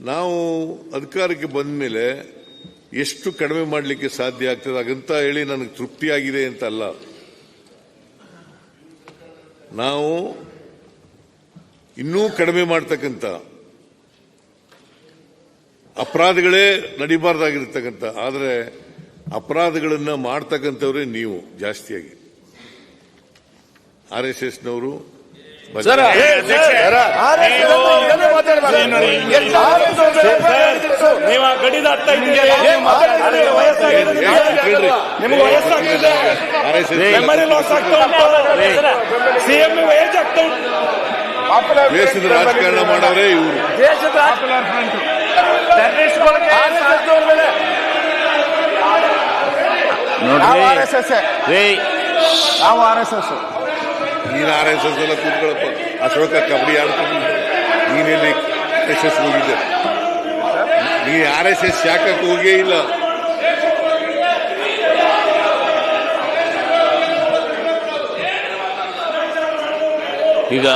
ನಾವು ಅಧಿಕಾರಕ್ಕೆ ಬಂದ ಮೇಲೆ ಎಷ್ಟು ಕಡಿಮೆ ಮಾಡಲಿಕ್ಕೆ ಸಾಧ್ಯ ಆಗ್ತದೆ ಹಾಗಂತ ಹೇಳಿ ನನಗೆ ತೃಪ್ತಿಯಾಗಿದೆ ಅಂತ ಅಲ್ಲ ನಾವು ಇನ್ನೂ ಕಡಿಮೆ ಮಾಡ್ತಕ್ಕಂಥ ಅಪರಾಧಗಳೇ ನಡಿಬಾರ್ದಾಗಿರ್ತಕ್ಕಂಥ ಆದರೆ ಅಪರಾಧಗಳನ್ನು ಮಾಡ್ತಕ್ಕಂಥವ್ರೆ ನೀವು ಜಾಸ್ತಿಯಾಗಿ. ಆರ್ ಎಸ್ ಎಸ್ನವರು ನೀವು ಆ ಗಡಿ ದಾಟ್ತಾ ಇದ್ದೀರಿ. ನಿಮ್ಗೆ ವಯಸ್ಸಾಗ್ತಿದೆ R S S memory loss ಆಗ್ತಾ ಉಂಟು. ಸಿಎಂ ಏಜ್ ಆಗ್ತಾ ಉಂಟು. ದೇಶದ ರಾಜಕಾರಣ ಮಾಡವ್ರೆ ಇವರು. ದೇಶದ ನಾವು ಆರ್ ಎಸ್ ಎಸ್ ನಾವು ಆರ್ ಎಸ್ ಎಸ್ ನೀನು ಆರ್ ಎಸ್ ಎಸ್ ಎಲ್ಲ ಕೂತ್ಕೊಳ್ಳಪ್ಪ ಅಶೋಕ ಕಬಡ್ಡಿ ಆಡ್ತೀನಿ ನೀನೆಲ್ಲಿ ಎಸ್ ಎಸ್ ಹೋಗಿದ್ದೆ ನೀ ಆರ್ ಎಸ್ ಎಸ್ ಶಾಖಕ್ಕೆ ಹೋಗೇ ಇಲ್ಲ. ಈಗ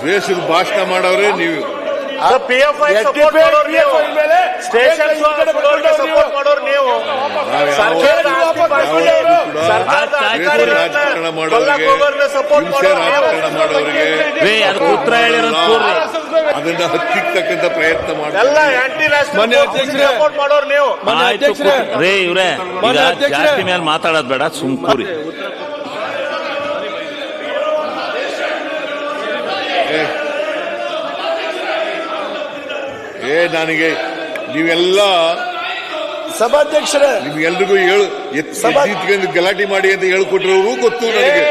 ದ್ವೇಷದ ಭಾಷಣ ಮಾಡವ್ರೆ ನೀವು. ಪಿ ಎಫ್ ಐ ಸಪೋರ್ಟ್ ಮಾಡೋರು ನೀವು. ಸ್ಟೇಷನ್ ಸಪೋರ್ಟ್ ಮಾಡೋರು ನೀವು. ನಾವು ರಾಜಕಾರಣ ಮಾಡೋರಿಗೆ ಸಪೋರ್ಟ್ ಮಾಡೋರು ರಾಜಕಾರಣ ಮಾಡೋರಿಗೆ ಅದನ್ನ ಹತ್ತಿಕ್ಕತಕ್ಕಂಥ ಪ್ರಯತ್ನ ರೇ ಇವ್ರೆ ಜಾಸ್ತಿ ಮೇಲೆ ಮಾತಾಡೋದ್ ಬೇಡ ಸುಮ್ ಕೂರಿ. ಏ ನನಗೆ ನೀವೆಲ್ಲ ಸಭಾಧ್ಯಕ್ಷರೇ ನಿಮ್ಗೆಲ್ರಿಗೂ ಹೇಳು ಎತ್- ಸಭಾ- ಎದ್ದಿತ್ಕೊಂಡು ಗಲಾಟೆ ಮಾಡಿ ಅಂತ ಹೇಳ್ಕೊಟ್ಟಿರೋರು ಗೊತ್ತು ನನಗೆ.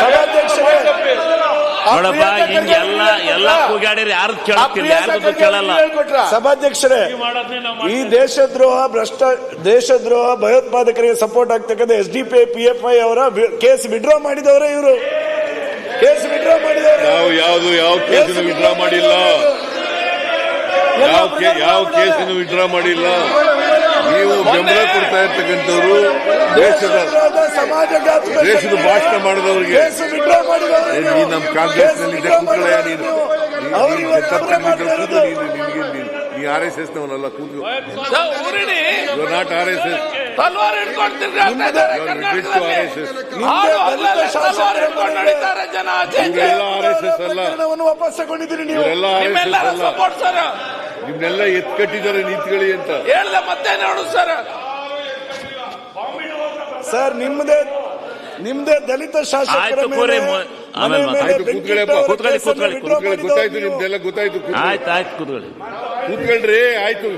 ಸಭಾಧ್ಯಕ್ಷರೇ ನೋಡಪ್ಪ ಹಿಂಗೆಲ್ಲ ಎಲ್ಲ ಕೂಗಾಡಿರಿ ಯಾರು ಯಾರಿಗೂ ಕೇಳಲ್ಲ. ಸಭಾಧ್ಯಕ್ಷರೇ ಈ ದೇಶದ್ರೋಹ ಭ್ರಷ್ಟ ದೇಶದ್ರೋಹ ಭಯೋತ್ಪಾದಕರಿಗೆ ಸಪೋರ್ಟ್ ಆಗ್ತಕ್ಕಂಥ S D P P F I ಅವರ ಕೇಸ್ ವಿಡ್ರಾ ಮಾಡಿದವರೇ ಇವರು. ಕೇಸ್ ವಿಡ್ರಾ ಮಾಡಿದವರು ನಾವು ಯಾವುದು ಯಾವ ಕೇಸ್ ವಿಡ್ರಾ ಮಾಡಿಲ್ಲ. ಯಾವ ಕೇ- ಯಾವ ಕೇಸನ್ನು ವಿಡ್ರಾ ಮಾಡಿಲ್ಲ? ನೀವು ಬೆಂಬಲ ಕೊಡ್ತಾ ಇರ್ತಕ್ಕಂಥವ್ರು ದೇಶದ ದೇಶದ ಭಾಷಣ ಮಾಡಿದವರಿಗೆ ನೀ ನಮ್ಮ ಕಾಂಗ್ರೆಸ್ನಲ್ಲಿ ನೀನು. ನೀ R S S ನವನಲ್ಲ you not R S S. Talwar R S S. ಜನ. ಆರ್ ಎಸ್ ಎಸ್ ಅಲ್ಲ. ವಾಪಸ್ ತಗೊಂಡಿದ್ದೀರಿ ನೀವು ಎಲ್ಲ ಆರ್ ಎಸ್ ಎಸ್ ಅಲ್ಲ. ಸಪೋರ್ಟ್ ಸರ್ ನಿಮ್ನೆಲ್ಲ ಎತ್ಕಟ್ಟಿದ್ದಾರೆ ನಿಂತ್ಕೊಳ್ಳಿ ಅಂತ ಹೇಳ್ದೆ ಮತ್ತೆ ನೋಡು ಸರ್ ಸರ್ ನಿಮ್ದೇ ನಿಮ್ದೇ ದಲಿತ ಶಾಸಕರ ಆಯ್ತು, ಕೂರಿ, ಮೊ- ಆಮೇಲೆ ಮಾತಾಡಿ. ಬೆಂಕಿ ಕೂತ್ಕೊಳ್ಳಿ, ಕೂತ್ಕೊಳ್ಳಿ, ಕೂತ್ಕೊಳ್ಳಿ, ಗೊತ್ತಾಯ್ತು. ನಿಮ್ದೆಲ್ಲ ಗೊತ್ತಾಯ್ತು ಕೂತ್ಕೊಳ್ಳಿ. ಆಯ್ತು ಆಯ್ತು ಕೂತ್ಕೊಳ್ಳಿ ಕೂತ್ಕೊಳ್ರಿ ಆಯ್ತು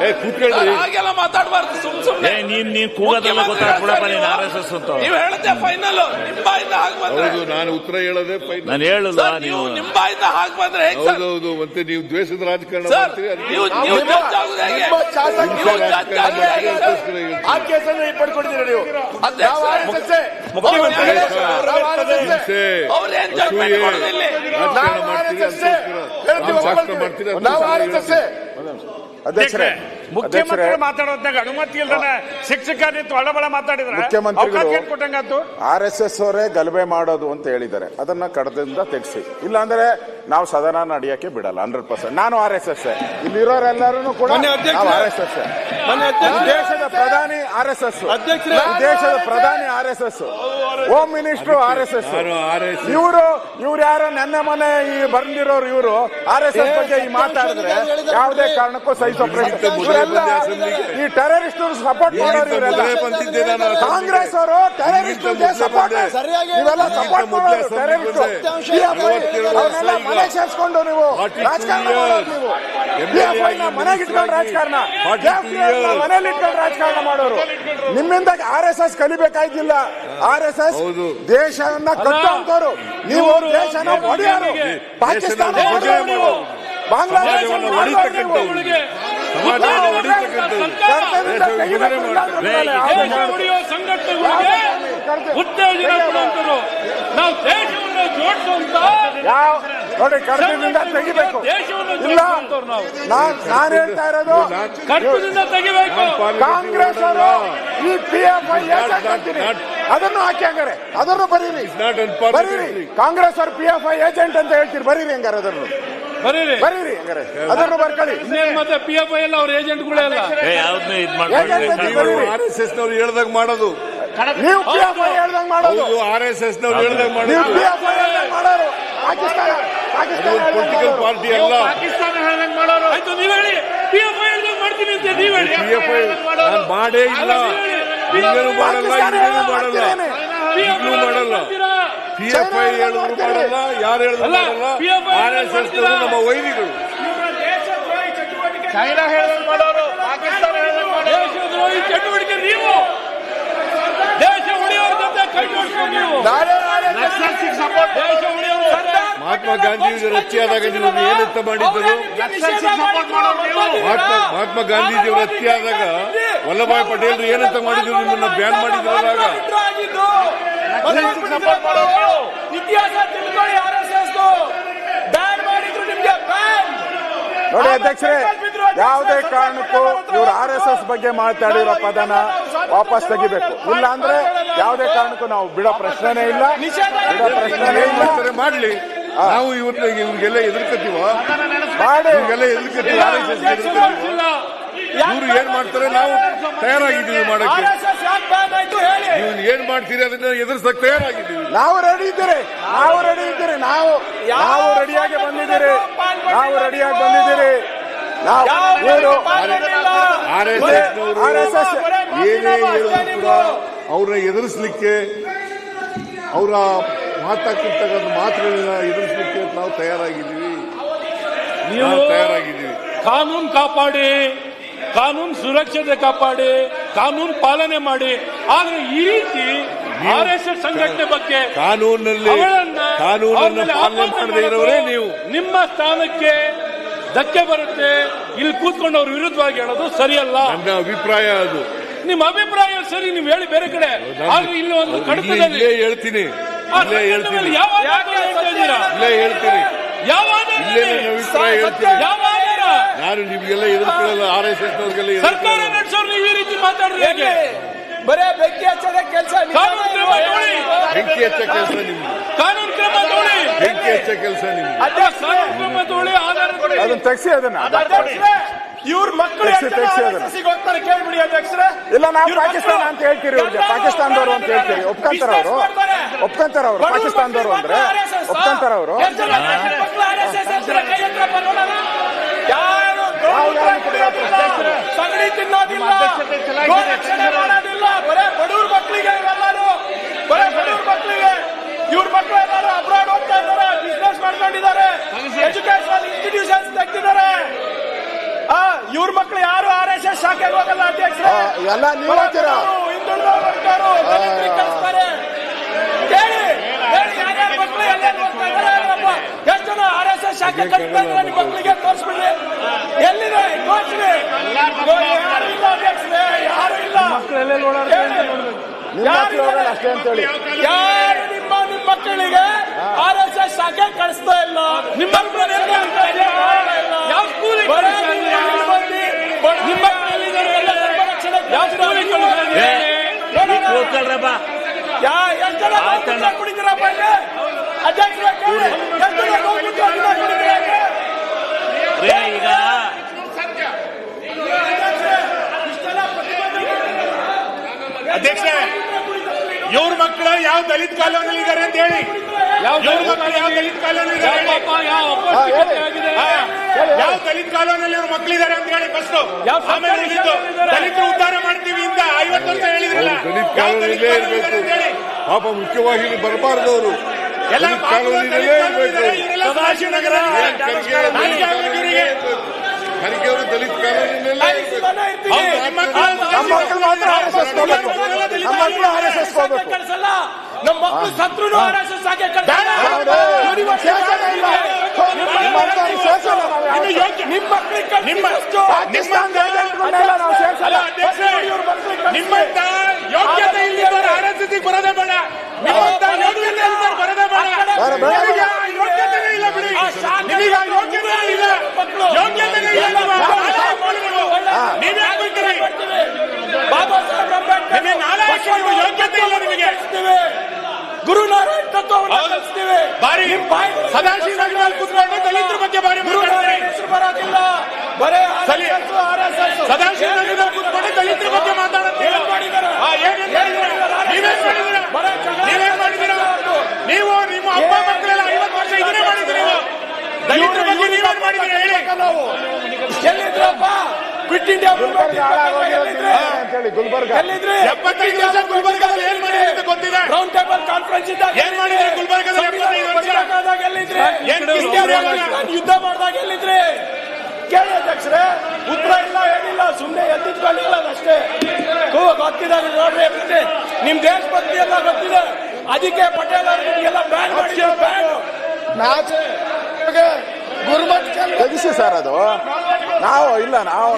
ಹಾಗೆಲ್ಲ ಮಾತಾಡಬಾರ್ದು ಸುಮ್ ಏ ಸುಮ್ನೆ ನೀನ್ ನೀನ್ ಕೂಗೋದೆಲ್ಲ ಗೊತ್ತಾಗ್ಬಿಡಪ್ಪ ನೀನ್ ಆರ್ ಎಸ್ ಎಸ್ ಅಂತ. ನೀವು ಹೇಳದೆ ಫೈನಲ್ ನಿಮ್ ಬಾಯಿಂದ ಹಾಗೆ ಬಂದ್ರೆ ಹೌದು ನಾನು ಉತ್ತರ ಹೇಳೋದೇ ಫೈನಲ್ ನಾನು ಹೇಳಲ್ಲ ಸರ್ ನೀವು ನೀವು ನಿಮ್ ಬಾಯಿಂದ ಹಾಗೆ ಬಂದ್ರೆ ಹೇಗ್ ಸರ್? ಹೌದೌದು ಮತ್ತೆ ನೀವು ದ್ವೇಷದ ರಾಜಕಾರಣ ಸರ್ ಮಾಡ್ತೀರಿ ಅದಕ್ಕೆ ನೀವು ನೀವು ಆಗುದು ಹೇಗೆ? ನಿಮ್ಮ ಶಾಸಕ ನೀವು ರಾಜಕಾರಣ ಆಗುದು ಹೇಗೆ ಮಾಡ್ತೀರಿ ಸರ್? ಅದಕ್ಕೋಸ್ಕರ ಹೇಳ್ತೀನಿ. ಆ ಕೇಸನ್ನು ನೀವು? ಮುಖ್ಯಮಂತ್ರಿ ಹಿಂಸೆ, ಅಸೂಯೆ, ಇಲ್ಲಿ? ರಾಜಕಾರಣ ಮಾಡ್ತೀರಿ ಅದಕ್ಕೋಸ್ಕರ. ನಾವು ಶಾಸನ ಮಾಡ್ತೀರಿ ಅದಕ್ಕೋಸ್ಕರ ಹೇಳ್ತೀನಿ. ಅಧ್ಯಕ್ಷರೇ ಮುಖ್ಯಮಂತ್ರಿ ಮಾತಾಡೋದ್ನಾಗ ಅನುಮತಿ ಇಲ್ದಾನೆ ಶಿಕ್ಷಕ ನಿಂತು ಒಳಬಳ ಮಾತಾಡಿದ್ರೆ ಮುಖ್ಯಮಂತ್ರಿಗಳು- ಆರ್ ಎಸ್ ಎಸ್ ಅವರೇ ಗಲಭೆ ಮಾಡೋದು ಅಂತ ಹೇಳಿದ್ದಾರೆ. ಅದನ್ನ ಕಡದಿಂದ ತೆಗೆಸಿ. ಇಲ್ಲಾಂದ್ರೆ ನಾವು ಸದನ ನಡೆಯಕ್ಕೆ ಬಿಡಲ್ಲ ಹಂಡ್ರೆಡ್ ಪರ್ಸೆಂಟ್. ನಾನು ಆರ್ ಎಸ್ ಎಸ್ ಇಲ್ಲಿರೋರೆಲ್ಲರೂ ಕೂಡ ಆರ್ ಎಸ್ ಎಸ್ ದೇಶದ ಪ್ರಧಾನಿ ಆರ್ ಎಸ್ ಎಸ್ ದೇಶದ ಪ್ರಧಾನಿ R S S home minister R S S ಇವರು ಇವ್ರು ಯಾರ ನೆನ್ನೆ ಮನೆ ಈ ಬಂದಿರೋರು ಇವರು. ಆರ್ ಎಸ್ ಎಸ್ ಬಗ್ಗೆ ಈ ಮಾತಾಡಿದ್ರೆ ಯಾವುದೇ ಕಾರಣಕ್ಕೂ ಸಹಿಸೋ ಪ್ರಶ್ನೆ ಇವರೆಲ್ಲ ಈ ಟೆರರಿಸ್ಟ್ ಸಪೋರ್ಟ್ ಮಾಡೋರು ಇವರೆಲ್ಲ. ಕಾಂಗ್ರೆಸ್ ಅವರು ಟೆರರಿಸ್ಟ್ ಸಪೋರ್ಟ್ ಇವೆಲ್ಲ ಸಪೋರ್ಟ್ ಮಾಡೋರು ಟೆರರಿಸ್ಟ್ ಅವನ್ನೆಲ್ಲ ಈಗ. ಮನೆ ಸೇರಿಸ್ಕೊಂಡು ನೀವು ರಾಜಕಾರಣ. ನೀವು. ಮನೆಗೆ ಇಟ್ಕೊಂಡು ರಾಜಕಾರಣ. 42 PFI ನ years. ಮನೇಲಿ ಇಟ್ಕೊಂಡು ರಾಜಕಾರಣ ಮಾಡೋರು. ನಿಮ್ಮಿಂದ ಆರ್ ಎಸ್ ಎಸ್ ಕಲಿಬೇಕಾಗಿಲ್ಲ ಆರ್ ಎಸ್ ಎಸ್. ದೇಶವನ್ನ ಕಟ್ಟುವಂತವ್ರು ನೀವು ದೇಶನ ಒಡೆಯೋರು. ಪಾಕಿಸ್ತಾನ ಬಾಂಗ್ಲಾದೇಶ ಸಂಘಟನೆಗಳಿಗೆ ಉತ್ತೇಜನ ಕೊಡುವಂತರು ನಾವು ದೇಶವನ್ನು ಜೋಡಿಸುವಂತ ನೋಡಿ ಕರ್ತವ್ಯದಿಂದ ತೆಗಿಬೇಕು. ದೇಶವನ್ನು ಇಲ್ಲ ನಾನ್ ಹೇಳ್ತಾ ಇರೋದು ಕರ್ತವ್ಯದಿಂದ ತೆಗಿಬೇಕು. ಕಾಂಗ್ರೆಸ್ ಅವರು ಈ ಪಿ ಎಫ್ ಐ ಅದನ್ನು ಹಾಕಿ ಹಂಗಾರೆ ಅದನ್ನು ಬರೀರಿ. ಬರೀರಿ. ಕಾಂಗ್ರೆಸ್ ಅವ್ರ ಪಿ ಎಫ್ ಐ ಏಜೆಂಟ್ ಅಂತ ಹೇಳ್ತೀರಿ. ಬರೀರಿ ಹಂಗಾರೆ ಅದನ್ನು. ಬರೀರಿ. ಬರೀರಿ ಹಂಗಾರೆ. ಅದನ್ನು ಬರ್ಕೊಳ್ಳಿ. ಇನ್ನೇನ್ ಮತ್ತೆ ಪಿ ಎಫ್ ಐ ಎಲ್ಲ ಅವ್ರ ಏಜೆಂಟ್ಗಳೇ ಅಲ್ಲ? ಏ ಯಾವ್ದನ್ನೂ ಇದ್ ಹೇಗೆ ಮಾಡ್ಕೊಂಡು ಆರ್ ಎಸ್ ಎಸ್ ನವ್ರು ಹೇಳ್ದಾಗ ಮಾಡೋದು. ನೀವು ಪಿ ಎಫ್ ಐ ಹೇಳ್ದಂಗ್ ಮಾಡೋದು. ಆರ್ ಎಸ್ ಎಸ್ ನವ್ರು ಹೇಳ್ದಾಗ ಮಾಡೋದು. ಪಿ ಎಫ್ ಐ ಹೇಳ್ದಂಗ್ ಮಾಡೋರು. ಪಾಕಿಸ್ತಾನ ಪಾಕಿಸ್ತಾನ ಪೊಲಿಟಿಕಲ್. ಪಾರ್ಟಿ ಅಲ್ಲ. ಪಾಕಿಸ್ತಾನ ಹೇಳ್ದಂಗ್ ಮಾಡೋರು. ಆಯ್ತು ನೀವ್ ಹೇಳಿ. ಪಿ ಎಫ್ ಐ ಹೇಳ್ದಂಗ್ ಮಾಡ್ತೀನಿ ಅಂತ ನೀವ್ ಹೇಳಿ. ಪಿ ಎಫ್ ಐ ಮಾಡೇ ಇಲ್ಲ. ಹಿಂಗೇನು ಮಾಡಲ್ಲ ಹಿಂಗೇನು ಮಾಡಲ್ಲ. ಮಾಡ್ತೀರೇನೆ? ಮಾಡಲ್ಲ. ಪಿ ಎಫ್ ಐ ಹೇಳಿದ್ರು ಮಾಡಲ್ಲ ಯಾರು ಹೇಳಿದ್ರು ಮಾಡಲ್ಲ PFI ಆರ್ ಎಸ್ ಎಸ್ ನಮ್ಮ ವೈರಿಗಳು. ಚೈನಾ ಮಾಡೋರು ಪಾಕಿಸ್ತಾನ ದೇಶದ್ರೋಹಿ ಚಟುವಟಿಕೆ ನೀವು. ದೇಶ ಉಳಿಯೋರ ಜೊತೆ ಕೈ ಜೋಡಿಸ್ಕೊಂಡು ನೀವು. ನಕ್ಸಲ್ಸಿಗೆ ಸಪೋರ್ಟ್ ದೇಶ ಉಳಿಯೋರು ಮಹಾತ್ಮ ಗಾಂಧೀಜಿ ಹತ್ಯೆಯಾದಾಗ ನೀವು. ಏನಂತ ಮಾಡಿದ್ದರು ಮಹಾತ್ಮ ಮಹಾತ್ಮ ಗಾಂಧೀಜಿಯವರ ಹತ್ಯೆ ಆದಾಗ ವಲ್ಲಭಾಯ್ ಪಟೇಲ್ ಏನಂತ ಮಾಡಿದ್ರು? ನಿಮ್ಮನ್ನ ಬ್ಯಾನ್ ಮಾಡಿದ್ರಲ್ಲ ಇತಿಹಾಸ ತಿಳ್ಕೊಳ್ಳಿ ಆರ್ ಎಸ್ ಎಸ್ ಬ್ಯಾನ್ ಮಾಡಿದ್ರು ನಿಮ್ಗೆ ಬ್ಯಾನ್ ನೋಡಿ ಅಧ್ಯಕ್ಷರೇ ಯಾವುದೇ ಕಾರಣಕ್ಕೂ ಇವರು ಆರ್ ಎಸ್ ಎಸ್ ಬಗ್ಗೆ ಮಾತಾಡಿರೋ ಪದನ ವಾಪಸ್ ತೆಗಿಬೇಕು. ಇಲ್ಲ ಅಂದ್ರೆ ಯಾವುದೇ ಕಾರಣಕ್ಕೂ ನಾವು ಬಿಡೋ ಪ್ರಶ್ನೆನೇ ಇಲ್ಲ. ಬಿಡೋ ಪ್ರಶ್ನೆನೇ ಏನ್ ಇಲ್ಲ. ಮಾಡ್ತಾರೆ ಮಾಡ್ಲಿ. ನಾವು ಇವ್ರನ್ನ ಇವ್ರಿಗೆಲ್ಲ ಎದುರ್ಕತೀವ ಮಾಡಿ. ಇವ್ರಿಗೆಲ್ಲ ಎದುರ್ಕತ್ತೀವಿ? ಆರ್ ಎಸ್ ಎಸ್ ಇವ್ರು ಏನ್ ಮಾಡ್ತಾರೆ? ನಾವು ತಯಾರಾಗಿದ್ದೀವಿ ಮಾಡಕ್ಕೆ. ನೀವು ಏನ್ ಮಾಡ್ತೀರಿ ಅದನ್ನ ಎದುರಿಸಕ್ ತಯಾರಾಗಿದ್ದೀವಿ ನಾವು ರೆಡಿ ಇದ್ದೀರಿ. ನಾವು ರೆಡಿ ಇದ್ದೀರಿ. ನಾವು ನಾವು ರೆಡಿಯಾಗಿ ಬಂದಿದ್ದೀರಿ. ನಾವು ರೆಡಿಯಾಗಿ ಬಂದಿದ್ದೀರಿ. ನಾವು ಇವರು R S S R S S ಏನೇ ಹೇಳಿದ್ರು ಅವ್ರನ್ನ ಎದುರಿಸಲಿಕ್ಕೆ ಅವರ ಮಾತಾಡ್ತಿರ್ತಕ್ಕಂಥ ಮಾತುಗಳನ್ನ ಎದುರಿಸಲಿಕ್ಕೆ ನಾವು ತಯಾರಾಗಿದ್ದೀವಿ. ನೀವು ನಾವು ತಯಾರಾಗಿದ್ದೀವಿ. ಕಾನೂನು ಕಾಪಾಡಿ ಕಾನೂನು ಸುರಕ್ಷತೆ ಕಾಪಾಡಿ ಕಾನೂನು ಪಾಲನೆ ಮಾಡಿ ಆದ್ರೆ ಈ ರೀತಿ ಆರ್ ಎಸ್ ಎಸ್ ಸಂಘಟನೆ ಬಗ್ಗೆ ಕಾನೂನಲ್ಲಿ ಕಾನೂನನ್ನು ಪಾಲನೆ ಮಾಡದೇ ಇರೋರೇ ನೀವು. ನಿಮ್ಮ ಸ್ಥಾನಕ್ಕೆ ಧಕ್ಕೆ ಬರುತ್ತೆ. ಇಲ್ಲಿ ಕೂತ್ಕೊಂಡು ಅವ್ರ ವಿರುದ್ಧವಾಗಿ ಹೇಳೋದು ಸರಿಯಲ್ಲ. ನನ್ನ ಅಭಿಪ್ರಾಯ ಅದು. ನಿಮ್ಮ ಅಭಿಪ್ರಾಯ ಸರಿ ನೀವು ಹೇಳಿ ಬೇರೆ ಕಡೆ. ಆದ್ರೆ ಇಲ್ಲಿ ಒಂದು ಕಡತದಲ್ಲಿ ಇಲ್ಲೇ ಹೇಳ್ತೀನಿ. ಇಲ್ಲೇ ಹೇಳ್ತೀನಿ. ಯಾವ ಆಧಾರ ಹೇಳ್ತಾ ಇದ್ದೀರಾ? ಇಲ್ಲೇ ಹೇಳ್ತೀನಿ. ಯಾವ ಇಲ್ಲೇ ನನ್ನ ಅಭಿಪ್ರಾಯ ಹೇಳ್ತೀನಿ. ಯಾವ ಆಧಾರ ನಾನು ನಿಮ್ಗೆಲ್ಲ ಎದುರ್ಕೊಳ್ಳಲ್ಲ ಆರ್ ಎಸ್ ಎಸ್ ನವ್ರಿಗೆಲ್ಲ ಸರ್ಕಾರ ನಡೆಸೋರು ನೀವು ಈ ರೀತಿ ಮಾತಾಡ್ರಿ ಹೇಗೆ? ಬರೇ ಬೆಂಕಿ ಹಚ್ಚದ ಕೆಲಸ ಕಾನೂನು ಕ್ರಮ ತಗೊಳ್ಳಿ ಬೆಂಕಿ ಹಚ್ಚ ಕೆಲಸ ನಿಮ್ದು ಕಾನೂನು ಕ್ರಮ ನೋಡಿ ಬೆಂಕಿ ಹಚ್ಚ ಕೆಲಸ ನಿಮ್ದು ಕಾನೂನು ಕ್ರಮ ತಗೊಳ್ಳಿ ಆಧಾರ ಕೊಡಿ ಅದನ್ನ ತೆಗ್ಸಿ ಅದನ್ನ ಇವ್ರ ಮಕ್ಕಳು. ಹೋಗ್ತಾರೆ ಕೇಳ್ಬಿಡಿ ಅಧ್ಯಕ್ಷರೇ ಇಲ್ಲ ನಾವು ಪಾಕಿಸ್ತಾನ ಅಂತ ಹೇಳ್ತೀರಿ ಪಾಕಿಸ್ತಾನದವರು ಅಂತ ಹೇಳ್ತೀರಿ ಒಪ್ಕೊಂತಾರ ಅವರು ಒಪ್ಕೊಂತಾರ ಅವರು ಪಾಕಿಸ್ತಾನದವರು ಅಂದ್ರೆ ಒಪ್ಕೊಂತಾರ ಅವರು ಯಾರು ಸಗಣಿ ತಿನ್ನೋದಿಲ್ಲ ಗೋರಕ್ಷಣೆ ಮಾಡೋದಿಲ್ಲ ಬರೇ ಬಡವ್ರ ಮಕ್ಕಳಿಗೆ ಇವೆಲ್ಲರೂ ಬರೇ ಬಡವ್ರ ಮಕ್ಕಳಿಗೆ ಇವ್ರ ಮಕ್ಕಳು ಎಲ್ಲರೂ ಅಬ್ರಾಡ್ ಹೋಗ್ತಾ ಇದ್ದಾರೆ ಬಿಸ್ನೆಸ್ ಮಾಡ್ಕೊಂಡಿದ್ದಾರೆ ಎಜುಕೇಶನ್ ಇನ್ಸ್ಟಿಟ್ಯೂಷನ್ಸ್ ತೆಗ್ದಿದ್ದಾರೆ ಆ ಇವ್ರ ಮಕ್ಕಳು ಯಾರು ಆರ್ ಎಸ್ ಎಸ್ ಶಾಖೆಗೆ ಹೋಗಲ್ಲ ಅಧ್ಯಕ್ಷರೇ? ಆ, ಎಲ್ಲ ನೀವು ಹೇಳ್ತೀರಾ? ಕೇಳಿ ಹೇಳಿ ಯಾರ್ಯಾರ ಮಕ್ಕಳು ಎಲ್ಲೆಲ್ಲಿ ಹೋಗ್ತಾ ಇದ್ದಾರೆ ಹೇಳಪ್ಪ ಎಷ್ಟು ಜನ ಆರ್ ಎಸ್ ಎಸ್ ಶಾಖೆ ಕಟ್ಟಿದ್ರೆ ಇದ್ದಾರೆ ನಿಮ್ಮ ಮಕ್ಕಳಿಗೆ ತೋರಿಸ್ಬಿಡ್ರಿ. ಎಲ್ಲಿದೆ? ತೋರಿಸ್ರಿ ಯಾರು ಇಲ್ಲ? ಅಧ್ಯಕ್ಷರೇ ಯಾರು ಇಲ್ಲ ಮಕ್ಕಳೆಲ್ಲ ನೋಡೋದು ಯಾರು ಹೋಗಲ್ಲ ಅಷ್ಟೇ ಅಂತ ಹೇಳಿ. ಯಾರು ಮಕ್ಕಳಿಗೆ ಆರ್ ಎಸ್ ಎಸ್ ಶಾಖೆ ಕಳಿಸ್ತಾ ಇಲ್ಲ. ನಿಮ್ಮ? ಯಾವ ಕಳಿಸ್ತಾ ನಿಮ್ಮ ಬರೀ ನಿಮ್ಮ ಮಕ್ಕಳಿದ್ದಾರೆ, ಎಲ್ಲ ಧರ್ಮರಕ್ಷಣೆ ಯಾವ ಸ್ಕೂಲಿಗೆ ಕಳಿಸ್ತಾ ಏ ಇದ್ದೀರಾ? ಈಗ ಕೂತ್ಕೊಳ್ರಪ್ಪ ಯಾ ಎಷ್ಟು ಜನ ಆತಣ್ಣ. ಗೋಮೂತ್ರ ಕುಡಿತೀರಪ್ಪ ಇಲ್ಲಿ? ಅಧ್ಯಕ್ಷರೇ ಕೇಳಿ ಎಷ್ಟು ಜನ ಗೋಮೂತ್ರ ದಿನ ಕುಡಿತೀರಾ ಇಲ್ಲಿ? ರೇ ಈಗ ಅಧ್ಯಕ್ಷರೇ, ಇಷ್ಟೆಲ್ಲ ಪ್ರತಿಭಟನೆ ಅಧ್ಯಕ್ಷರೇ ಇವ್ರ ಮಕ್ಕಳು ಯಾವ ದಲಿತ ಕಾಲೋನಿಯಲ್ಲಿ ಇದ್ದಾರೆ ಅಂತ ಹೇಳಿ. ಯಾವ ಮಕ್ಕಳು ಯಾವ ದಲಿತ ಕಾಲೋನಿಯಲ್ಲಿ ಯಾವ ಇದ್ದಾರೆ ಪಾಪ ಯಾವ ಅಪೌಷ್ಟಿಕತೆ ಆಗಿದೆ ಯಾವ ದಲಿತ ಕಾಲೋನಿಯಲ್ಲಿ ಅವ್ರ ಮಕ್ಕಳಿದ್ದಾರೆ ಅಂತ ಹೇಳಿ ಫಸ್ಟ್ ಯಾವ ಆಮೇಲೆ ಸರ್ಕಾರಿ ದಲಿತರು ಉದ್ಧಾರ ಮಾಡ್ತೀವಿ ಅಂತ ಐವತ್ತು ವರ್ಷ ಹೇಳಿದ್ರಲ್ಲ. ದಲಿತ ಯಾವ ದಲಿತ ಕಾಲೋನಿಯಲ್ಲೇ ಕಾಲೋನಿ ಅಂತ ಹೇಳಿ. ಇರಬೇಕು ಪಾಪ ಮುಖ್ಯವಾಗಿ ಇಲ್ಲಿ ಬರಬಾರ್ದು ಅವರು ಎಲ್ಲ ಕಾಲೋನಿಯಲ್ಲೇ ಇರಬೇಕು. ಸದಾಶಿವನಗರ ನಿಮ್ಮ ಮಕ್ಕಳು ಮಾತ್ರ ಆರ್ ಎಸ್ ಎಸ್ ಹೋಗ್ಬೇಕು. ನಮ್ಮ ಮಕ್ಕಳು ಆರ್ ಎಸ್ ಎಸ್ ಹೋಗ್ಬೇಕು. ನಮ್ಮ ಮಕ್ಕಳು ಸತ್ರು ಆರ್ ಎಸ್ ಎಸ್ ಶಾಖೆ ಕಳ್ಸಲ್ಲ ಹೌದು. ಶಾಸನ ಇಲ್ಲ. ನಿಮ್ಮ. ನಿಮ್ಮಂತ ಯೋಗ್ಯತೆ ಇಲ್ಲಿದ್ದವರು ಆರ್ ಎಸ್ ಎಸ್ ಬರೋದೇ ಬೇಡ. ನಿಮ್ಮಂತ ಯೋಗ್ಯತೆ ಬರೋದೇ ಬೇಡ. ಯೋಗ್ಯತೆನೇ ಇಲ್ಲ ಬಿಡಿ ನಿಮಗೆ ಆ ಯೋಗ್ಯತೆ ಇಲ್ಲ ಯೋಗ್ಯತೆನೇ ಇಲ್ಲ ನಿಮ್ಮ ನಾಲ್ಕು ಮಕ್ಕಳುಗಳು. ನೀವ್ ಯಾಕೆ ಬರ್ತೀರಿ ಬಾಬಾ ಸಾಹೇಬ್ ಅಂಬೇಡ್ಕರ್ ಯೋಗ್ಯತೆ ಇಲ್ಲ ನಿಮಗೆ ಗುರುನಾರಾಯಣ್ ತತ್ವವನ್ನು. ಕಲಿಸ್ತೀವಿ ಬಾರಿ ಸದಾಶಿವನಲ್ಲಿ ದಲಿತರ ಬಗ್ಗೆ ಬಾರಿ ಹೆಸರು ಬರೋದಿಲ್ಲ ಬರೇ ಸರಿ. RSS, RSS. ಸದಾಶಿವನಲ್ಲಿ ಕೂತ್ಕೊಂಡು ದಲಿತರ ಬಗ್ಗೆ ಏನೇನ್ ಮಾಡಿದ್ದೀರಾ? ನೀವೇನ್ ಮಾಡಿದ್ದೀರಾ ನೀವೇನ್ ಮಾಡಿದ್ದೀರಾ ನೀವು ನಿಮ್ಮ ಅಪ್ಪ ಮಕ್ಕಳೆಲ್ಲ ಐವತ್ತು ವರ್ಷ ಇದನ್ನೇ ಮಾಡಿದ್ದೀರಿ ನೀವು ದಲಿತರ ಬಗ್ಗೆ ನೀವೇನ್ ಮಾಡಿದ್ದೀರಿ ಹೇಳಿ ನಾವು ಎಲ್ಲಿದ್ರಪ್ಪ ಕ್ವಿಟ್ ಇಂಡಿಯಾ ಗುಲ್ಬರ್ಗ ಹಾಳಾಗೋಗಿರೋದು ಎಲ್ಲಿದ್ರಿ? ಅಂತ ಹೇಳಿ ಗುಲ್ಬರ್ಗ. ಎಲ್ಲಿದ್ರಿ? ಎಪ್ಪತ್ತೈದು ವರ್ಷ ಗುಲ್ಬರ್ಗದಲ್ಲಿ ಏನು ಮಾಡಿದ್ರಿ ಅಂತ ಗೊತ್ತಿದೆ. ರೌಂಡ್ ಟೇಬಲ್ ಕಾನ್ಫರೆನ್ಸ್ ಇದ್ದಾಗ ಏನ್ ಮಾಡಿದ್ರಿ ಕಿಸ್ತಿಯವ್ರು ಯುದ್ಧ ಮಾಡಿದಾಗ ಎಲ್ಲಿದ್ರೆ? ಕೇಳಿ ಅಧ್ಯಕ್ಷರೇ ಉತ್ತರ ಇಲ್ಲ ಏನಿಲ್ಲ ಸುಮ್ಮನೆ ಎದ್ದಿಟ್ಕೊಂಡಿಲ್ಲ ಅಷ್ಟೇ ಗೊತ್ತಿದ್ದಾರೆ ನೋಡ್ರಿ ನಿಮ್ ದೇಶಭಕ್ತಿ ಎಲ್ಲ ಗೊತ್ತಿದೆ. ಅದಕ್ಕೆ ಪಟೇಲ್ ಅವರು ನಿಮ್ಗೆಲ್ಲ ಬ್ಯಾನ್ ಮಾಡಿ ಬ್ಯಾನ್ ತೆಗಿಸಿ ಸರ್ ಅದು. ನಾವು ಇಲ್ಲ ನಾವು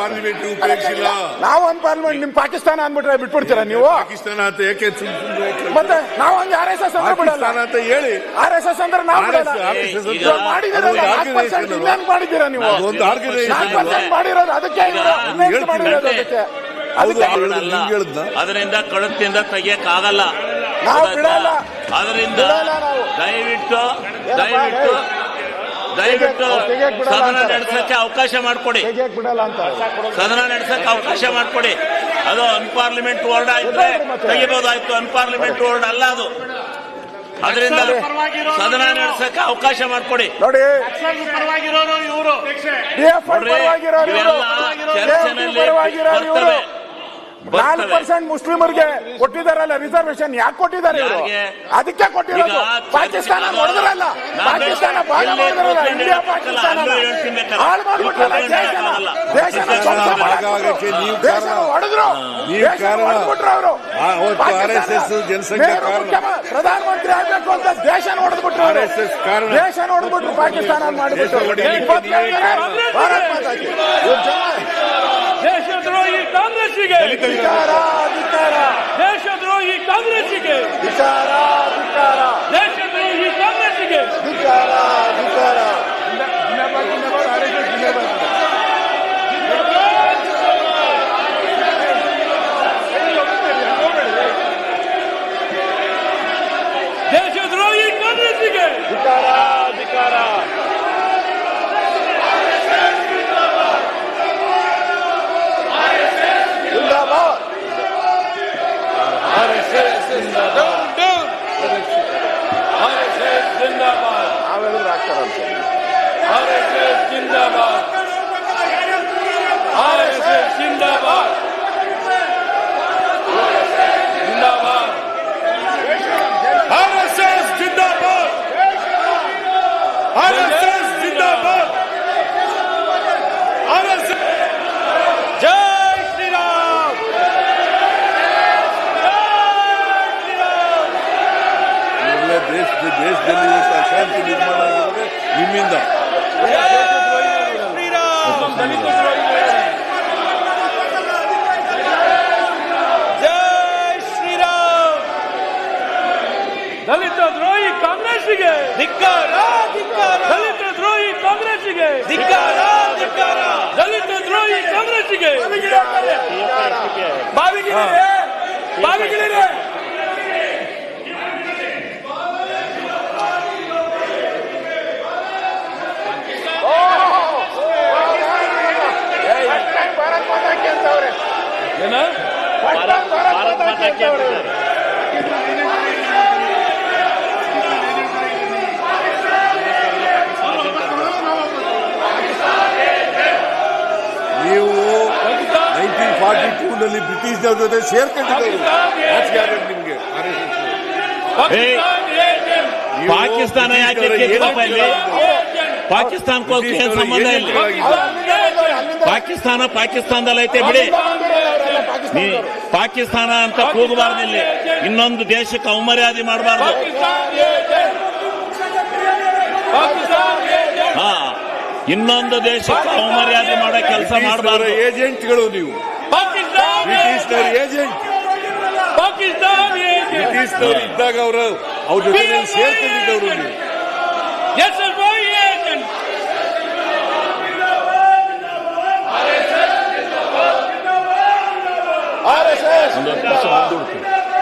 ಪಾರ್ಲಿಮೆಂಟ್ ಉಪಯೋಗಿಸಿಲ್ಲ. ನಾವು ಒಂದ್ ಪಾರ್ಲಿಮೆಂಟ್ ನಿಮ್ ಪಾಕಿಸ್ತಾನ ಅಂದ್ಬಿಟ್ರೆ ಬಿಟ್ಬಿಡ್ತೀರಾ ನೀವು? ಪಾಕಿಸ್ತಾನ ಅಂತ ಯಾಕೆ ಸುಮ್ ಸುಮ್ನೆ ಮತ್ತೆ ನಾವು ಹಂಗೆ ಆರ್ ಎಸ್ ಎಸ್ ಅಂದ್ರೆ ಬಿಡಲ್ಲ. ಪಾಕಿಸ್ತಾನ ಅಂತ ಹೇಳಿ. ಆರ್ ಎಸ್ ಎಸ್ ಅಂದ್ರೆ ನಾವು ಅದೊಂದು ನಾಲ್ಕು organization ಮಾಡಿದ್ದೀರಾ ನೀವು? ಒಂದು ನಾಲ್ಕು? ಮಾಡಿರೋದು ಅದಕ್ಕೆ. ಮಾಡಿರೋದು ಅದಕ್ಕೆ? ಅದರಿಂದ ಕಳುತ್ತಿಂದ ತೆಗಿಯಕ್ ಆಗಲ್ಲ ನಾವು ಬಿಡಲ್ಲ. ಅದರಿಂದ ದಯವಿಟ್ಟು ದಯವಿಟ್ಟು ದಯವಿಟ್ಟು ಸದನ. ನಡೆಸಕ್ಕೆ ಅವಕಾಶ ಮಾಡಿಕೊಡಿ. ಸದನ ನಡೆಸಕ್ಕೆ ಅವಕಾಶ ಮಾಡಿಕೊಡಿ. ಅದು ಅನ್ಪಾರ್ಲಿಮೆಂಟ್ ವರ್ಡ್ ಆಯ್ತು ತೆಗಿಬಹುದಾಯ್ತು ಅನ್ಪಾರ್ಲಿಮೆಂಟ್ ವರ್ಡ್ ಅಲ್ಲ ಅದು. ಅದರಿಂದ ಸದನ ನಡೆಸಕ್ಕೆ ಅವಕಾಶ ಮಾಡಿಕೊಡಿ. ನೋಡಿ. ಚರ್ಚೆನಲ್ಲಿ ಬರ್ತವೆ. ನಾಲ್ಕು ಪರ್ಸೆಂಟ್ ಮುಸ್ಲಿಮರಿಗೆ ಕೊಟ್ಟಿದಾರಲ್ಲ ರಿಸರ್ವೇಶನ್ ಯಾಕೆ ಕೊಟ್ಟಿದ್ದಾರೆ ಇವರು? ಅದಕ್ಕೆ ಕೊಟ್ಟಿರೋದು ಪಾಕಿಸ್ತಾನ ನೋಡಿದ್ರಲ್ಲ ಪಾಕಿಸ್ತಾನ ಭಾಗ ಮಾಡಿದ್ರಲ್ಲ ಇಂಡಿಯಾ ಪಾಕಿಸ್ತಾನ. ಹಾಳು ಮಾಡ್ಬಿಟ್ರಲ್ಲ ದೇಶನ ಧ್ವಂಸ ಕಾರಣ. ಹೊಡೆದ್ರು ಕಾರಣ. ಹೊಡೆದ್ಬಿಟ್ರು ಅವರು ಆ, ಅವತ್ತು ಜನಸಂಖ್ಯೆ ಕಾರಣ. ಪ್ರಧಾನಮಂತ್ರಿ ಆಗ್ಬೇಕು ಅಂತ ದೇಶ ನೋಡಿದ್ಬಿಟ್ರು ದೇಶ ನೋಡಿದ್ಬಿಟ್ರು ಪಾಕಿಸ್ತಾನ ಮಾಡಿಬಿಟ್ರು ದೇಶ. ಭಾರತ್ ಮಾತಾ ಕಿ. ಕಾಂಗ್ರೆಸ್ಸಿಗೆ. ಧಿಕ್ಕಾರ, ಧಿಕ್ಕಾರ, ದೇಶದ್ರೋಹಿ ಕಾಂಗ್ರೆಸ್ಸಿಗೆ. ಧಿಕ್ಕಾರ, ಧಿಕ್ಕಾರ, ನಲ್ಲಿ ಬ್ರಿಟಿಷ್ ಜೊತೆ ಸೇರ್ಕೊಂಡಿದ್ದಾರೆ. ನಿಮ್ಗೆ? ಪಾಕಿಸ್ತಾನ ಯಾಕೆ ಏನ್ ಸಂಬಂಧ ಇಲ್ಲ. ಪಾಕಿಸ್ತಾನ ಪಾಕಿಸ್ತಾನದಲ್ಲಿ ಐತೆ ಬಿಡಿ. ಪಾಕಿಸ್ತಾನ ಅಂತ ಕೂಗಬಾರ್ದು ಇಲ್ಲಿ ಇನ್ನೊಂದು ದೇಶಕ್ಕೆ ಅವಮರ್ಯಾದೆ ಮಾಡಬಾರ್ದು. ಹಾ ಇನ್ನೊಂದು ದೇಶಕ್ಕೆ ಅವಮರ್ಯಾದೆ ಮಾಡೋ ಕೆಲಸ ಮಾಡಬಾರ್ದು. ಏಜೆಂಟ್ಗಳು ನೀವು. ಪಾಕಿಸ್ತಾನ ಏಜೆಂಟ್ ಪಾಕಿಸ್ತಾನ ಬ್ರಿಟಿಷ್ನವ್ರು ಇದ್ದಾಗ ಅವರು ಅವ್ರ ಜೊತೆ ಸೇರ್ಕೊಂಡಿದ್ದವರು